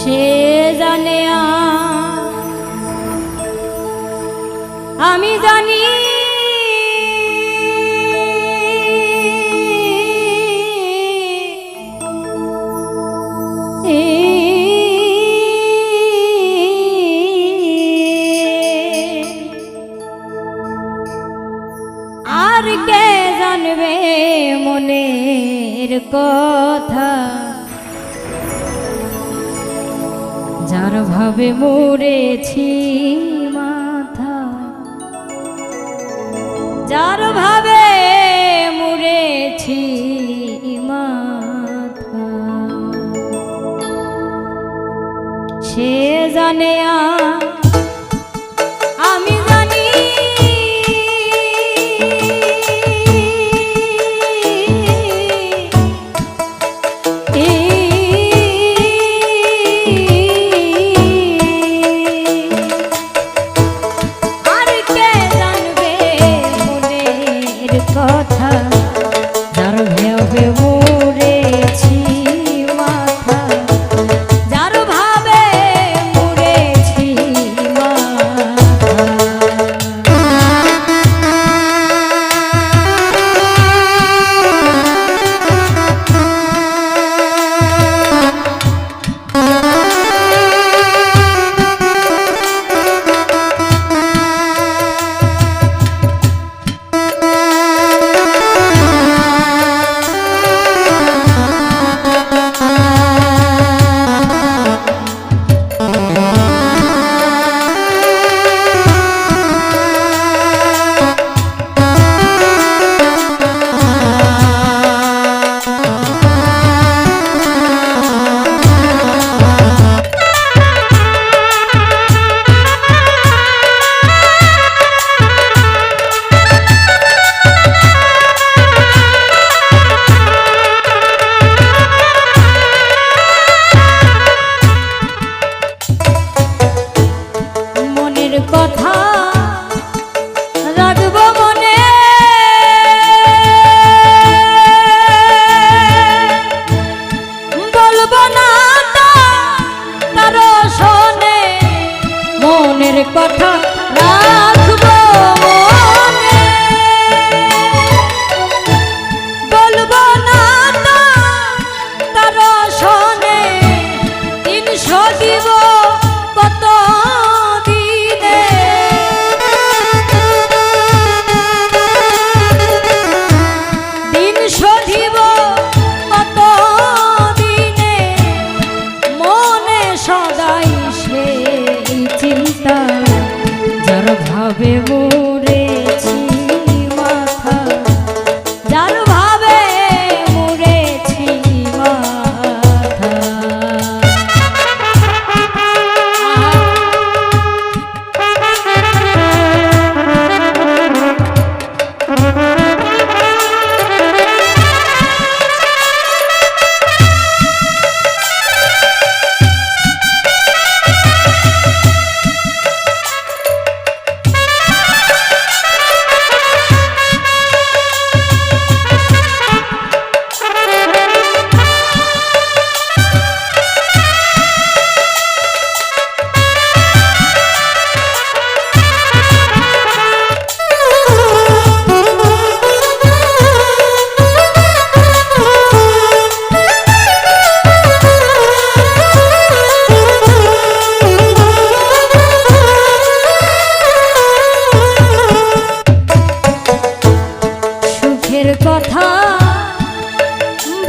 সে জানে আমি জানি হাজার ভাবে মরেছি মাথা। যার ভাবে মরেছি মাথা। সে জানে আ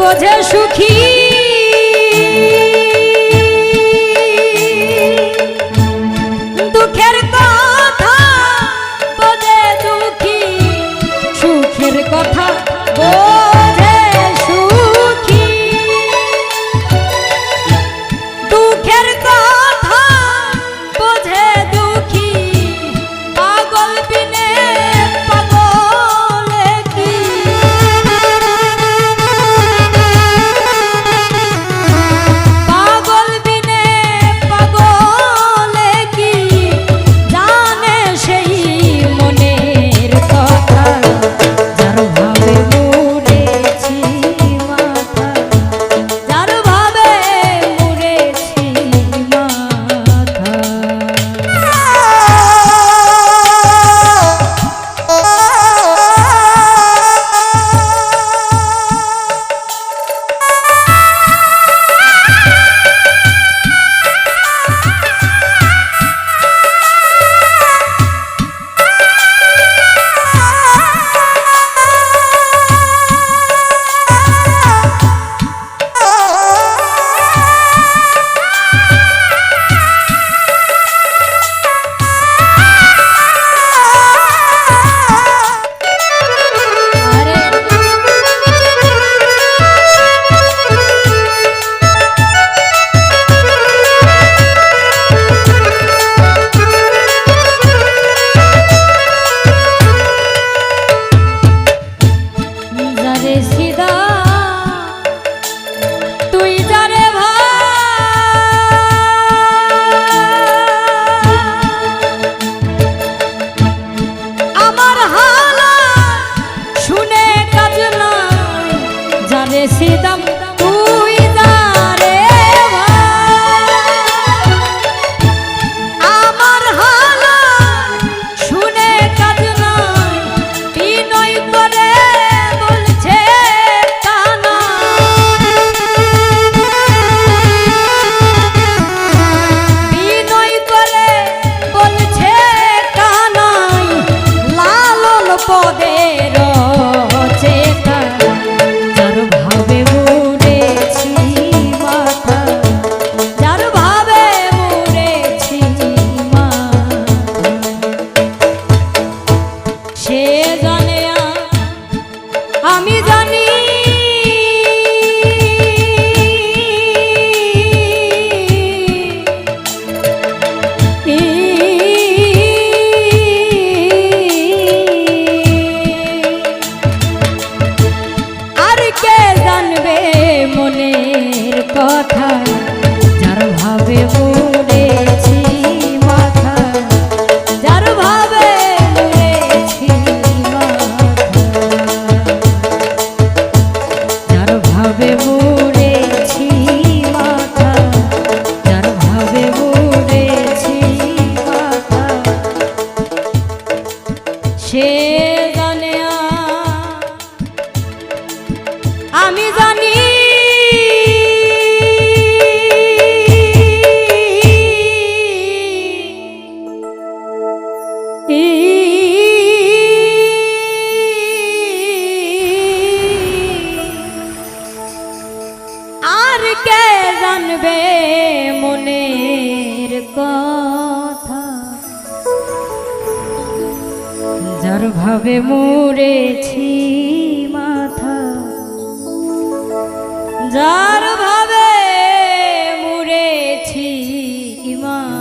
বোঝা সুখী। সে জানে আমি জানি ভাবে মুড়েছি মাথা? যার ভাবে মুড়েছি মা